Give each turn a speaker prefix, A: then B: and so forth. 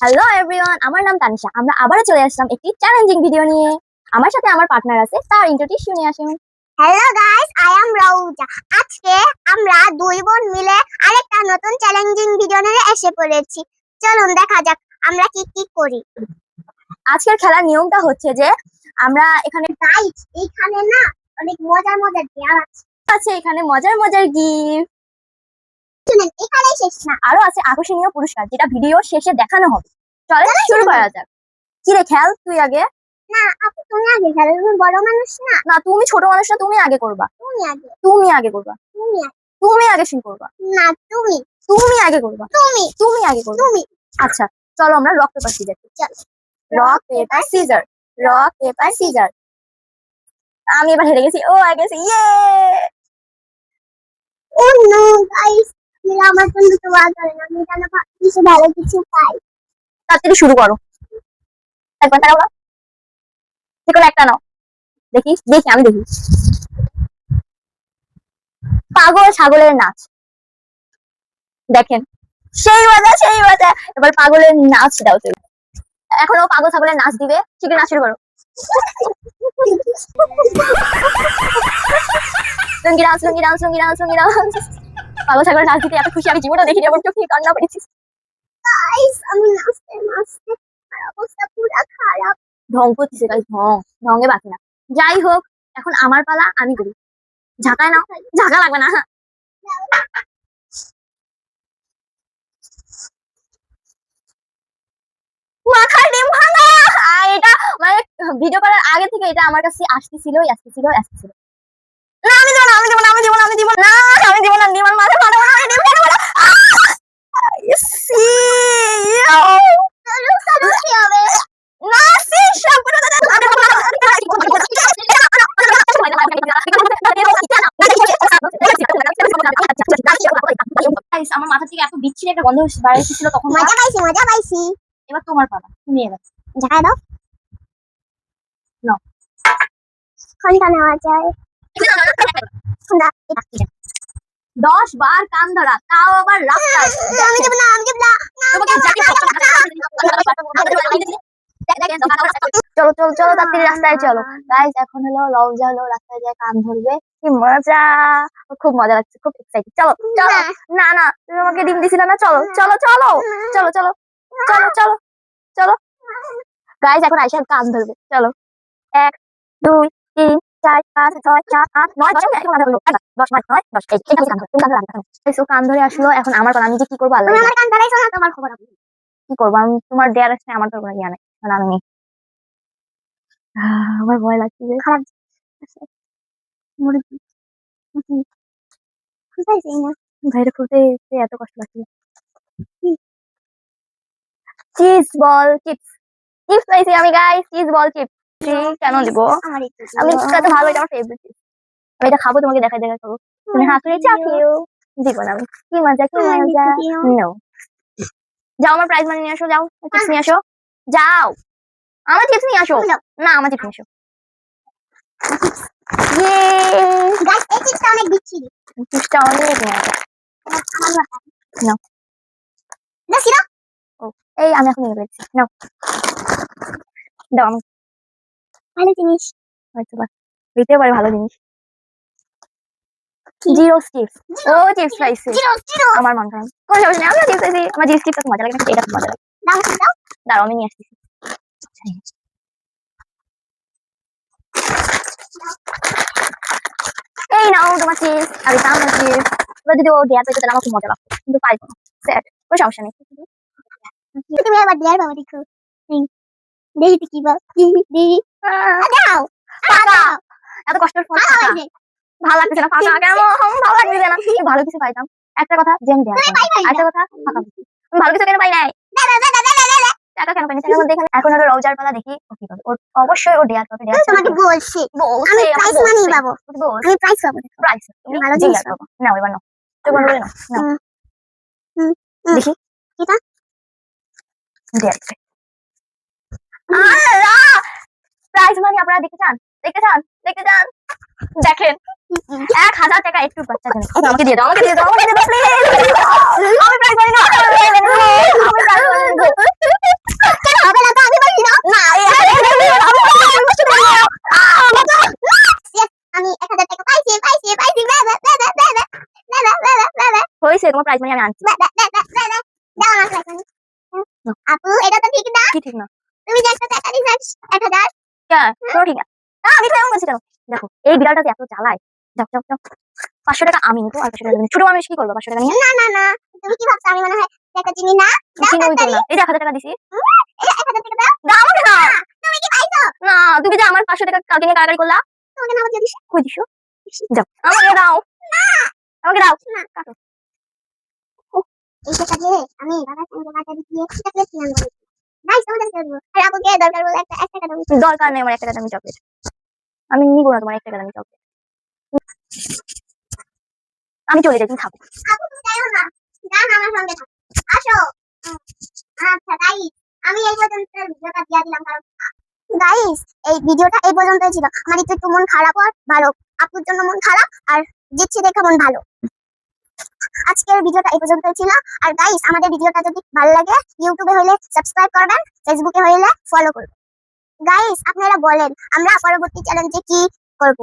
A: Hello everyone আমার নাম তানিশা। আমরা আবারও চলে আসলাম একটি চ্যালেঞ্জিং ভিডিও নিয়ে। আমার সাথে আমার পার্টনার আছে তার ইন্ট্রোটিউস শুনে আসুন।
B: Hello guys I am Rouza আজকে আমরা দুই বোন মিলে আরেকটা নতুন চ্যালেঞ্জিং ভিডিও নিয়ে এসে পড়েছি। চলুন দেখা যাক আমরা কি কি করি।
A: আজকের খেলার নিয়মটা হচ্ছে যে আমরা এখানে
B: গাইস এইখানে না অনেক মজার মজার দেওয়া আছে।
A: আছে এখানে মজার মজার গিফট।
B: এখানেই শেষ না।
A: আরও আছে আকর্ষণীয় পুরস্কার যেটা ভিডিও শেষে দেখানো হবে চলে শুরু করা যাক। কি রে খেল তুই আগে?
B: না আপু তুমি আগে খেলো তুমি বড় মানুষ না?
A: না তুমি ছোট মানুষ না তুমি আগে করবা।
B: তুমি আগে।
A: তুমি আগে করবা।
B: তুমি আগে।
A: তুমি আগে শুরু করবা।
B: না তুমি।
A: তুমি আগে করবা।
B: তুমি।
A: তুমি আগে করবা।
B: তুমি।
A: আচ্ছা চলো আমরা রক পেপার সিজার
B: চলো।
A: Rock paper scissor rock paper scissor আমি এবার হেরে গেছি। ও আগে গেছি ইয়ে
B: ও নো গাইস মেরা আমার জন্য তো ওয়াজ করে না, আমি কিছু ভালো কিছু পাই?
A: শুরু করো। একবার তারা বলো যে কোনো একটা নাও। দেখি দেখি, আমি দেখি। পাগল ছাগলের নাচ। দেখেন। সেই মজা সেই মজা। এবার পাগলের নাচ দাও তুমি। এখনও পাগল ছাগলের নাচ দিবে। ঠিক নাচ শুরু করো। Lungi dance lungi dance lungi dance lungi dance. পাগল নাচ দিতে এত খুশি আমি দেখিনি এমন চোখে কান্না
B: আমি নাচতে নাচতে অবস্থা পুরো খারাপ।
A: ঢং করতেছে গাইস ঢং ঢঙে বাকি না। যাই হোক এখন আমার পালা আমি করি। ঝাঁকায় নাও ঝাঁকা লাগবে না। মাখার ডিম ভাঙা! এটা মানে ভিডিও করার আগে থেকে এটা আমার কাছে আসতেছিল আসতেছিল আসতেছিল না আমি দিব না আমি দিব না আমি দিব না আমি দিব না আমি দিব না ডিমার মাথা ফাটাবো না আমি ডিম খাব না আহ! সি ইয়ো!
B: চলো চলো কি হবে
A: না সি সবগুলো Guys, আমার মাথা থেকে এত বিচ্ছিরি একটা গন্ধ বাইরে এসেছিল তখন
B: মজা পাইছি মজা পাইছি
A: এবার তোমার পালা তুমি এবার
B: ঝাড়া দাও
A: নাও।
B: কোনটা নেওয়া যায় না,
A: দশ বার কান ধরা তাও আবার রাস্তায়।
B: আমি দেব না আমি দেব না
A: চলো চলো চলো তাড়াতাড়ি রাস্তায় চলো। গাইস এখন হলো লজ্জা হলো রাস্তায় যায় কান ধরবে। কি মজা! খুব মজা লাগছে খুব এক্সাইটেড চলো চলো।
B: না।
A: না তুমি আমাকে ডিম দিছিলে না চলো চলো চলো চলো চলো চলো চলো চলো। গাইস এখন আইসা কান ধরবে। চলো। এক দুই তিন চার পাঁচ ছয় নয় আমি ধরে আসলো এখন আমার আমি কি করব
B: আমার খবর
A: কি করব আমি তোমার দেয়ার আমার তো ভয় লাগছে কষ্ট লাগছে চিজ বল চিপস চিপস আমি চিজ বল চিপস কেন দিব? আমি ভালো এটা আমার ফেভারিট আমি এটা খাব তোমাকে দেখা দেখা খাব। তুমি হাত চা খেও দিব না আমি। কি মজা কি মজা। নো যাও আমার প্রাইজ মানি নিয়ে আসো যাও। চিপস নিয়ে আসো। যাও। আমার চিপস নিয়ে আসো। না আমার চিপস নিয়ে আসো। ইয়ে
B: এই চিপসটা অনেক বিচ্ছিরি
A: চিপসটা অনেক এই আমি এখন নিয়ে নাও দাও
B: ভালো জিনিস।
A: হয়তো বা দিতে পারে ভালো জিনিস। Zero chips. ও চিপস আমার মন খারাপ। কোনো সমস্যা নেই আমরা চিপস আমার জিপস চিপস মজা লাগে না এটা মজা লাগে। দাঁড়াও আমি নিয়ে আসতেছি। এই নাও তোমার চিপস আমি দাম চিপস। এবার যদি ও দেয়ার পেতে তাহলে আমার খুব মজা লাগতো কিন্তু পাইবো না স্যাড কোনো সমস্যা নেই।
B: তুমি আবার দেয়ার বাবা দেখো। দেখি কি দেখি। দেখি দাও
A: এত কষ্টের ফল
B: ভালো
A: লাগতেছে না? ফাঁকা কেন ভালো লাগতেছে না? ভালো কিছু পাইতাম। একটা কথা যে আমি দেয়ার পাইনি।
B: পাই
A: আরেকটা কথা ফাঁকা ভালো কিছু কেন পাই নাই? টাকা কেন পাইনি? টাকা বলতে এখানে এখন হলো রওজার পালা দেখি ও কি পাবে ওর অবশ্যই ও দেয়ার পাবে দেয়ার
B: তোমাকে বলছি। আমি প্রাইস মানি পাবো। আমি প্রাইস পাবো
A: প্রাইস তুমি
B: ভালো জিনিস
A: পাবো। নাও এবার নাও। তো
B: হুম, হুম।
A: দেখি।
B: এটা?
A: দেয়ার ঝুলানি আপনারা দেখতে চান দেখতে চান দেখতে চান দেখেন এক হাজার টাকা একটু বাচ্চা জন্য আমাকে দিয়ে দাও আমাকে দিয়ে দাও আমাকে দিয়ে দাও আমি প্রাইজ মানি
B: না আপু এটা তো ঠিক না
A: কি ঠিক না
B: তুমি যে একটা টাকা রিসার্চ এক হাজার
A: ঠিক না না, আমি তো এমন করছি কেন? দেখো এই বিড়ালটা এত চালায় যাও যাও যাও। পাঁচশো টাকা আমি নিবো আর পাঁচশো টাকা তুমি। ছোট মানুষ কি করব পাঁচশো টাকা নিয়ে?
B: না না না। তুমি কি ভাবছ? আমি মনে হয় টাকা চিনি না।
A: চিনি ওই না। এই এক হাজার টাকা দিছি।
B: এই এক হাজার টাকা দাও।
A: দাও। না
B: তুমি কি পাইছো?
A: না তুমি যে আমার পাঁচশো টাকা কালকে নিয়ে কারাগারি করলা।
B: তোমাকে না বলছি
A: কই দিছো? যাও আমাকে দাও। আমাকে কাটো।
B: এই টাকা দিয়ে আমি সঙ্গে বাজারে গিয়ে টাকা দাও
A: দরকার নেই আমার এক টাকা দামি চকলেট আমি নিবো না তোমার এক টাকা দামি চকলেট আমি চলে যাই তুমি থাকো।
B: আচ্ছা আমি এই পর্যন্ত ভিডিওটা দিয়ে দিলাম কারণ গাইস এই ভিডিওটা এই পর্যন্তই ছিল। আমার একটু একটু মন খারাপ আর ভালো। আপুর জন্য মন খারাপ আর জিতছি দেখে মন ভালো। আজকের ভিডিওটা এই পর্যন্তই ছিল। আর গাইস আমাদের ভিডিওটা যদি ভালো লাগে ইউটিউবে হইলে সাবস্ক্রাইব করবেন ফেসবুকে হইলে ফলো করবেন। গাইস আপনারা বলেন, আমরা পরবর্তী চ্যালেঞ্জে কি করব?